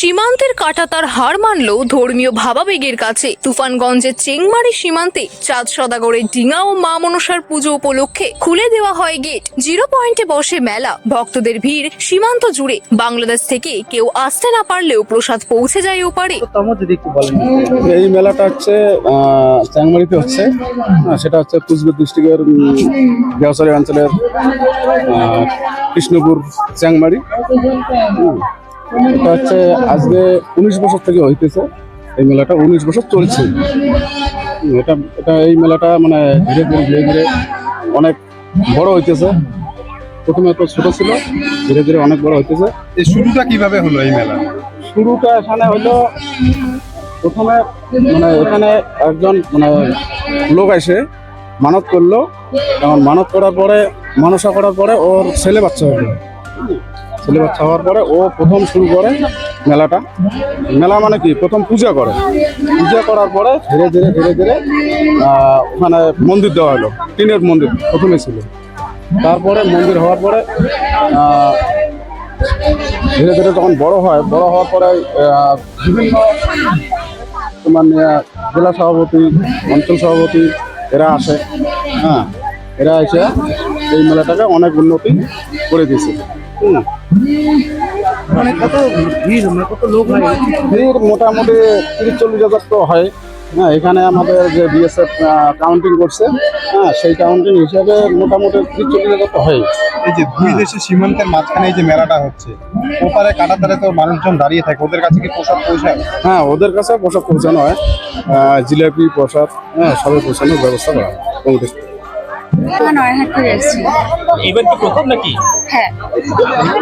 সীমান্তের কাটাতার হার মানল ধর্মীয় ভাবাবেগের কাছে। তুফানগঞ্জের চেংমারি সীমান্তে চাঁদ সদাগরের ডিঙা ও মা মনসার পুজো উপলক্ষে খুলে দেওয়া হয় গেট। জিরো পয়েন্টে বসে মেলা। ভক্তদের ভিড় সীমান্ত জুড়ে। বাংলাদেশ থেকে কেউ আসতে না পারলেও প্রসাদ পৌঁছে যায় ওপারে। এই মেলাটা হচ্ছে আহ, চ্যাংমারিতে হচ্ছে। সেটা হচ্ছে কুচবিহার ডিস্ট্রিক্টের ব্যবসায়ী অঞ্চলের কৃষ্ণপুর চ্যাংমারি। এটা হচ্ছে আজকে উনিশ বছর থেকে হইতেছে। এই মেলাটা উনিশ বছর চলছে। এটা এটা এই মেলাটা মানে ধীরে ধীরে ধীরে ধীরে অনেক বড় হইতেছে। প্রথমে তো ছোট ছিল ধীরে ধীরে অনেক বড় হইতেছে। এই শুরুটা কীভাবে হলো এই মেলা? শুরুটা এখানে হলো প্রথমে মানে এখানে একজন মানে লোক আসে মানত করল। এবং মানত করার পরে মানসা করার পরে ওর ছেলে বাচ্চা হলো। ছেলে বাচ্চা হওয়ার পরে ও প্রথম শুরু করে মেলাটা। মেলা মানে কি? প্রথম পূজা করে। পূজা করার পরে ধীরে ধীরে ধীরে ধীরে ওখানে মন্দির দেওয়া হলো। টিনের মন্দির, প্রথমে ছিল। তারপরে মন্দির হওয়ার পরে ধীরে ধীরে যখন বড় হয়, বড় হওয়ার পরে বিভিন্ন তোমার জেলা সভাপতি, অঞ্চল সভাপতি, এরা আসে। হ্যাঁ এরা এসে এই মেলাটাকে অনেক উন্নতি করে দিয়েছে। মানে কত ভিড় মানে কত লোক হয়? ভিড় মোটামুটি তিরিশ চল্লিশ হাজার তো হয়। হ্যাঁ এখানে আমাদের যে বিএসএফ কাউন্টিং করছে হ্যাঁ সেই কাউন্টিং হিসাবে মোটামুটি তিরিশ চল্লিশ হাজার তো হয় এই যে দুই দেশের সীমান্তের মাঝখানে এই যে মেলাটা হচ্ছে ওপারে কাটাতারে তো মানুষজন দাঁড়িয়ে থাকে ওদের কাছে কি প্রসাদ পৌঁছায়? হ্যাঁ ওদের কাছে প্রসাদ পৌঁছানো হয়। জিলাপি প্রসাদ হ্যাঁ সবাই পৌঁছানোর ব্যবস্থা করা হয়। নয়হাট থেকে এসেছি এবার কি প্রথম নাকি? হ্যাঁ।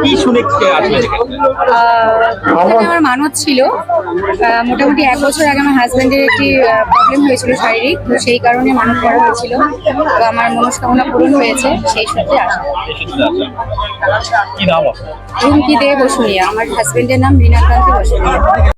কি শুনে আসলে এখানে? আমার মানত ছিল। মোটামুটি এক বছর আগে আমার হাজব্যান্ডের একটি প্রবলেম হয়েছিল শারীরিক তো সেই কারণে মানত করা হয়েছিল। তো আমার মনস্কামনা পূরণ হয়েছে সেই সূত্রে আসা। কি নাম রুমকি দে বসুনিয়া। আমার হাজব্যান্ডের নাম রীনাকান্তি বসুনিয়া।